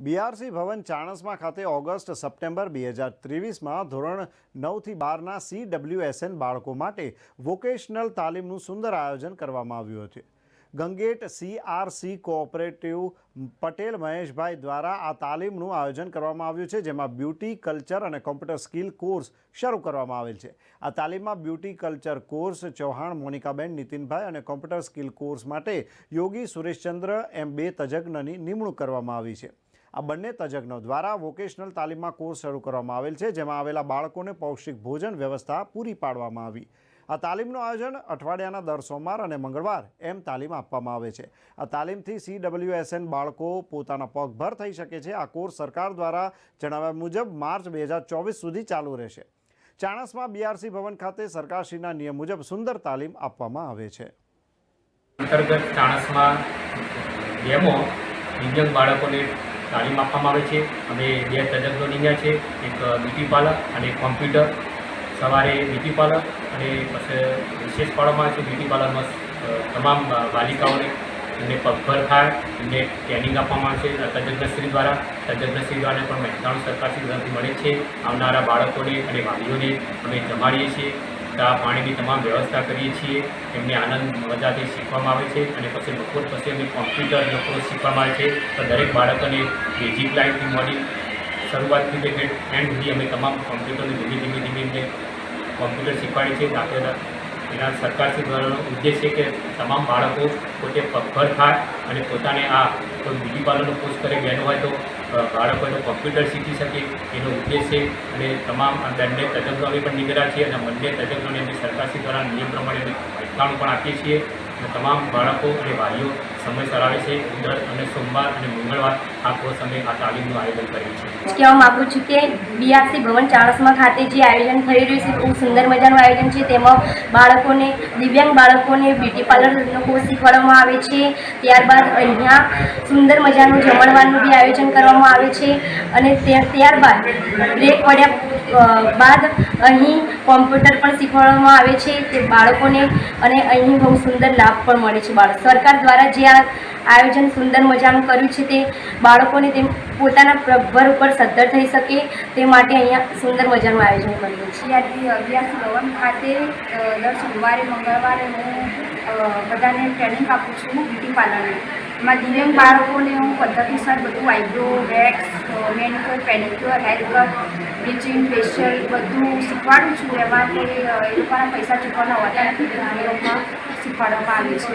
BRC ભવન ચાણસમાં ખાતે August September બે હજાર ત્રેવીસમાં ધોરણ નવથી બારના સી ડબલ્યુએસએન બાળકો માટે વોકેશનલ તાલીમનું સુંદર આયોજન કરવામાં આવ્યું હતું. ગંગેટ સીઆરસી કોઓપરેટિવ પટેલ મહેશભાઈ દ્વારા આ તાલીમનું આયોજન કરવામાં આવ્યું છે, જેમાં બ્યુટી કલ્ચર અને કોમ્પ્યુટર સ્કિલ કોર્સ શરૂ કરવામાં આવેલ છે. આ તાલીમમાં beauty culture course Chauhan, Monikaben, Nitinbhai અને કોમ્પ્યુટર સ્કિલ કોર્સ માટે યોગી સુરેશચંદ્ર એમ બે તજજ્ઞની નિમણૂક કરવામાં આવી છે. આ બંને તજજ્ઞો દ્વારા વોકેશનલ તાલીમમાં કોર્સ શરૂ કરવામાં આવેલ છે, જેમાં આવેલા બાળકોને પૌષ્ટિક ભોજન વ્યવસ્થા પૂરી પાડવામાં આવી. આ તાલીમનું આયોજન અઠવાડિયાના દર સોમવાર અને મંગળવાર એમ તાલીમ આપવામાં આવે છે. આ તાલીમથી સી ડબલ્યુએસએન બાળકો પોતાના પગભર થઈ શકે છે. આ કોર્સ સરકાર દ્વારા જણાવ્યા મુજબ માર્ચ બે હજાર ચોવીસ સુધી ચાલુ રહેશે. ચાણસમાં બીઆરસી ભવન ખાતે સરકારશ્રીના નિયમ મુજબ સુંદર તાલીમ આપવામાં આવે છે. અંતર્ગત ચાણસમાં ડેમો દિવ્યાંગ બાળકોને તાલીમ આપવામાં આવે છે. અમે બે તજજ્ઞો નીમ્યા છે. એક બ્યુટી પાર્લર અને કોમ્પ્યુટર. સવારે બ્યુટી પાર્લર અને પછી વિશેષ પાડવામાં આવે છે બ્યુટી પાલકમાં તમામ બાલિકાઓને એમને પગભર થાય. એમને ટ્રેનિંગ આપવામાં આવે છે તજજ્ઞશ્રી દ્વારા તજજ્ઞશ્રી દ્વારા પણ મહેસાણા સરકારશ્રી તરફથી મળે છે. આવનારા બાળકોને અને વાલીઓને અમે જમાડીએ છીએ. ચા પાણીની તમામ વ્યવસ્થા કરીએ છીએ. એમને આનંદ મજાથી શીખવામાં આવે છે અને પછી બપોર પછી અમે કોમ્પ્યુટર લોકો શીખવામાં આવે છે. તો દરેક બાળકોને બેઝિક લાઇનથી મળી શરૂઆતથી એન્ડ સુધી અમે તમામ કોમ્પ્યુટરને ધીમે ધીમે ધીમે એમને કોમ્પ્યુટર શીખવાડીએ છીએ દાખલા એના સરકારશ્રી દ્વારાનો ઉદ્દેશ છે કે તમામ બાળકો પોતે પગભર થાય અને પોતાને આ કોઈ બ્યુટી પાર્લરનો કોર્સ કરે બહેનો હોય તો બાળકોને કોમ્પ્યુટર શીખી શકે એનો ઉદ્દેશ છે. અને તમામ બંને તજજ્ઞો અમે પણ નીકળ્યા છીએ અને બંને તજજ્ઞોને અમે સરકારશ્રી દ્વારા નિયમ પ્રમાણે અમે પણ આપીએ છીએ. અને તમામ બાળકો અને વાલીઓ સમયસર આવે છે. દર અને સોમવાર અને મંગળવાર આ કોર્સ અમે આ તાલીમનું આયોજન કર્યું છે. કહેવા માગું છું કે બીઆરસી ભવન ચાળસમા ખાતે જે આયોજન થઈ રહ્યું છે, બહુ સુંદર મજાનું આયોજન છે. તેમાં બાળકોને, દિવ્યાંગ બાળકોને બ્યુટી પાર્લરનો કોર્સ શીખવાડવામાં આવે છે. ત્યારબાદ અહીંયા સુંદર મજાનું જમણવારનું બી આયોજન કરવામાં આવે છે. અને ત્યારબાદ બ્રેક પડ્યા બાદ અહીં કોમ્પ્યુટર પણ શીખવાડવામાં આવે છે. તે બાળકોને અને અહીં બહુ સુંદર લાભ પણ મળે છે બાળક. સરકાર દ્વારા જે આ આયોજન સુંદર મજાનું કર્યું છે તે બાળકોને તેમ પોતાના પ્રભર ઉપર સદ્ધર થઈ શકે તે માટે અહીંયા સુંદર મજાનું આયોજન કર્યું છે. અભ્યાસ ભવન ખાતે દર સોમવારે, મંગળવારે હું બધાને ટ્રેનિંગ આપું છું બ્યુટી પાર્લરની એમાં દિવ્યાંગ બાળકોને હું પદ્ધતિસર બધું eyebrow wax manicure pedicure hair cut bleaching facial બધું શીખવાડું છું એમાં કોઈ એ લોકોના પૈસા ચૂકવાના હોતા નથી એ શીખવાડવામાં આવે છે.